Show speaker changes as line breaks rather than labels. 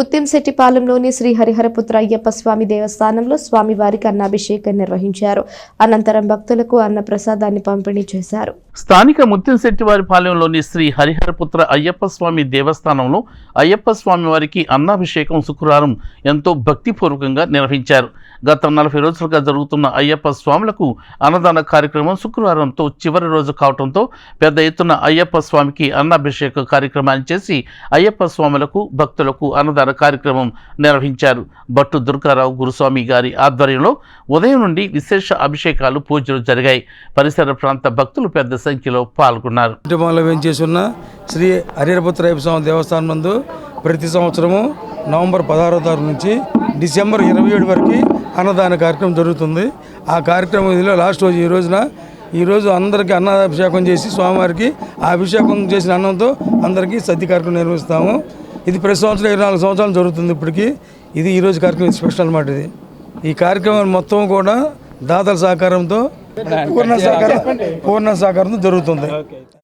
ఉత్తింశెట్టిపాలెంలోని శ్రీ హరిహరపుత్ర అయ్యప్ప స్వామి దేవస్థానంలో స్వామివారికి అన్నాభిషేకం నిర్వహించారు. అనంతరం భక్తులకు అన్న ప్రసాదాన్ని పంపిణీ చేశారు.
స్థానిక ముత్యంశెట్టివారి పాలెంలోని శ్రీ హరిహరపుత్ర అయ్యప్ప స్వామి దేవస్థానంలో అయ్యప్ప స్వామి వారికి అన్నాభిషేకం శుక్రవారం ఎంతో భక్తిపూర్వకంగా నిర్వహించారు. గత నలభై రోజులుగా జరుగుతున్న అయ్యప్ప స్వాములకు అన్నదాన కార్యక్రమం శుక్రవారంతో చివరి రోజు కావడంతో పెద్ద ఎత్తున అయ్యప్ప స్వామికి అన్నాభిషేక కార్యక్రమాన్ని చేసి అయ్యప్ప స్వాములకు భక్తులకు అన్నదాన కార్యక్రమం నిర్వహించారు. భట్టు దుర్గారావు గురుస్వామి గారి ఆధ్వర్యంలో ఉదయం నుండి విశేష అభిషేకాలు పూజలు జరిగాయి. పరిసర ప్రాంత భక్తులు పెద్ద సంఖ్యలో పాల్గొన్నారు.
ఉన్న శ్రీ హరిహరపుత్ర స్వామి దేవస్థానం నందు ప్రతి సంవత్సరము నవంబర్ పదహారో తారీఖు నుంచి డిసెంబర్ ఇరవై ఏడు వరకు అన్నదాన కార్యక్రమం జరుగుతుంది. ఆ కార్యక్రమం లాస్ట్ రోజు ఈ రోజున ఈరోజు అందరికీ అన్నాభిషేకం చేసి స్వామివారికి ఆ అభిషేకం చేసిన అన్నంతో అందరికీ సత్య కార్యక్రమం నిర్వహిస్తాము. ఇది ప్రతి సంవత్సరం ఇరవై నాలుగు సంవత్సరాలు జరుగుతుంది ఇప్పటికి. ఇది ఈ రోజు కార్యక్రమం స్పెషల్ అన్నమాట ఇది. ఈ కార్యక్రమం మొత్తం కూడా దాతల సహకారంతో పూర్ణ సహకారం పూర్ణ సహకారంతో జరుగుతుంది.